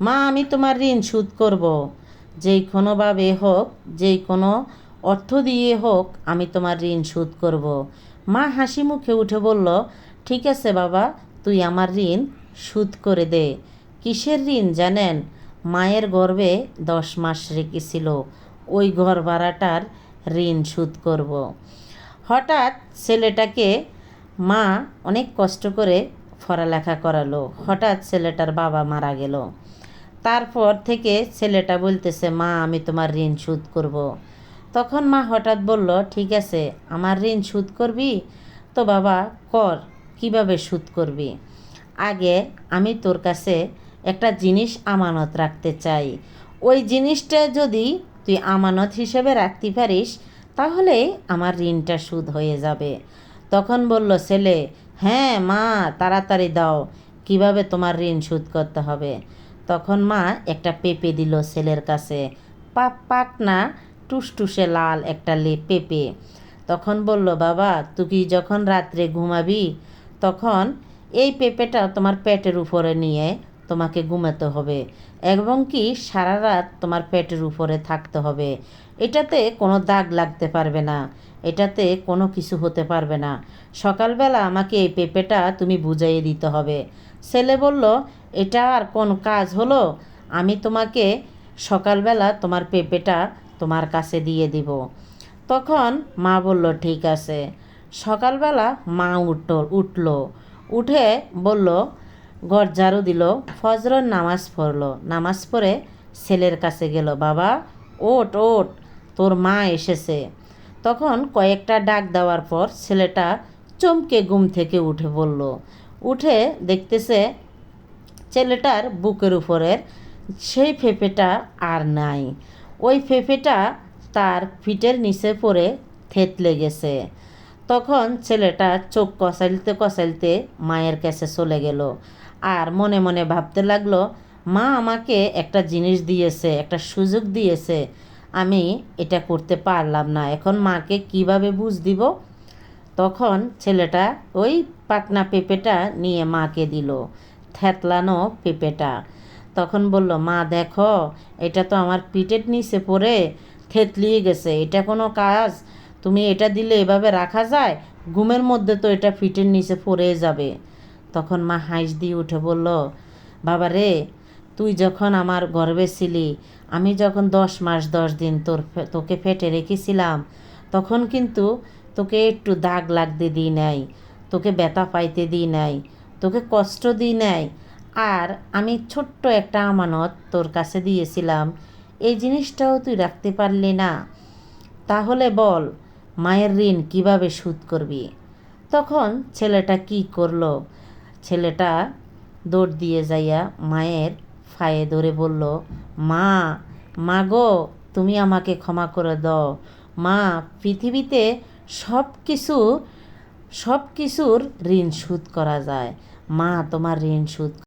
মা, আমি তোমার ঋণ শোধ করব। যেই কোনোভাবে হোক, যেই কোনো অর্থ দিয়ে হোক, আমি তোমার ঋণ শোধ করব। মা হাসি মুখে উঠে বলল, ঠিক আছে বাবা, তুই আমার ঋণ শোধ করে দে। কিসের ঋণ জানেন? মায়ের গর্ভে দশ মাস রেখেছিল। ওই ঘর ভাড়াটার ঋণ শোধ করব। হঠাৎ ছেলেটাকে মা অনেক কষ্ট করে পড়ালেখা করালো। হঠাৎ ছেলেটার বাবা মারা গেল। তারপর থেকে ছেলেটা বলতেছে, মা, আমি তোমার ঋণ শোধ করব। তখন মা হঠাৎ বলল, ঠিক আছে, আমার ঋণ শোধ করবি? তো বাবা, কর, কীভাবে শোধ করবি? আগে আমি তোর কাছে একটা জিনিস আমানত রাখতে চাই। ওই জিনিসটা যদি তুই আমানত হিসেবে রাখতে পারিস, তাহলে আমার ঋণটা সুদ হয়ে যাবে। তখন বলল ছেলে হ্যাঁ মা, তাড়াতাড়ি দাও, কীভাবে তোমার ঋণ শোধ করতে হবে? তখন মা একটা পেঁপে দিল ছেলের কাছে। পাক পাক না, টুসটুসে লাল একটা লে, পেঁপে। তখন বলল, বাবা, তুই যখন রাত্রে ঘুমাবি, তখন এই পেঁপেটা তোমার পেটের উপরে নিয়ে তোমাকে ঘুমাতে হবে এবং কি সারা রাত তোমার পেটের উপরে থাকতে হবে। এটাতে কোনো দাগ লাগতে পারবে না, এটাতে কোনো কিছু হতে পারবে না। সকালবেলা আমাকে এই পেঁপেটা তুমি বুঝাইয়ে দিতে হবে। ছেলে বলল এটা আর কোন কাজ হলো? আমি তোমাকে সকালবেলা তোমার পেঁপেটা তোমার কাছে দিয়ে দিব। তখন মা বলল, ঠিক আছে। সকালবেলা মা উঠল উঠল। উঠে বলল, ঘর ঝাড়ু দিল। ফজরের নামাজ পড়ল। নামাজ পড়ে ছেলের কাছে গেল, বাবা ওট ওট তোর মা এসেছে। তখন কয়েকটা ডাক দেওয়ার পর ছেলেটা চমকে ঘুম থেকে উঠে বলল। উঠে দেখতেছে ছেলেটার বুকের উপরের সেই ফেঁপেটা আর নাই। ওই ফেঁপেটা তার ফিটের নিচে পড়ে থেতলে গেছে। তখন ছেলেটা চোখ কষাইলতে কষাইলতে মায়ের কাছে চলে গেল আর মনে মনে ভাবতে লাগল, মা আমাকে একটা জিনিস দিয়েছে, একটা সুযোগ দিয়েছে। আমি এটা করতে পারলাম না। এখন মাকে কীভাবে বুঝ দিব? তখন ছেলেটা ওই পাকনা পেঁপেটা নিয়ে মাকে দিল। থ্যাতলানো পেঁপেটা তখন বলল, মা, দেখো, এটা তো আমার পিঠের নিচে পড়ে থেতলিয়ে গেছে, এটা কোনো কাজ? তুমি এটা দিলে এভাবে রাখা যায়? ঘুমের মধ্যে তো এটা পিঠের নিচে পড়ে যাবে। তখন মা হাঁস দিয়ে উঠে বলল, বাবা রে, তুই যখন আমার গর্বে ছিলি, আমি যখন দশ মাস, দশ দিন তোর তোকে ফেটে রেখেছিলাম, তখন কিন্তু তোকে একটু দাগ লাগতে দিই নাই, তোকে ব্যথা পাইতে দিই নাই তোকে কষ্ট দিই নাই। আর আমি ছোট্ট একটা আমানত তোর কাছে দিয়েছিলাম। এই জিনিসটাও তুই রাখতে পারলি না। তাহলে বল, মায়ের ঋণ কীভাবে শোধ করবি? তখন ছেলেটা কি করল? ছেলেটা দৌড় দিয়ে যাইয়া মায়ের ফায়ে ধরে বলল, মা মা গো, তুমি আমাকে ক্ষমা করে দাও। মা, পৃথিবীতে সব কিছু সব কিছুর ঋণ শোধ করা যায়। মা তোমার ঋণ শোধ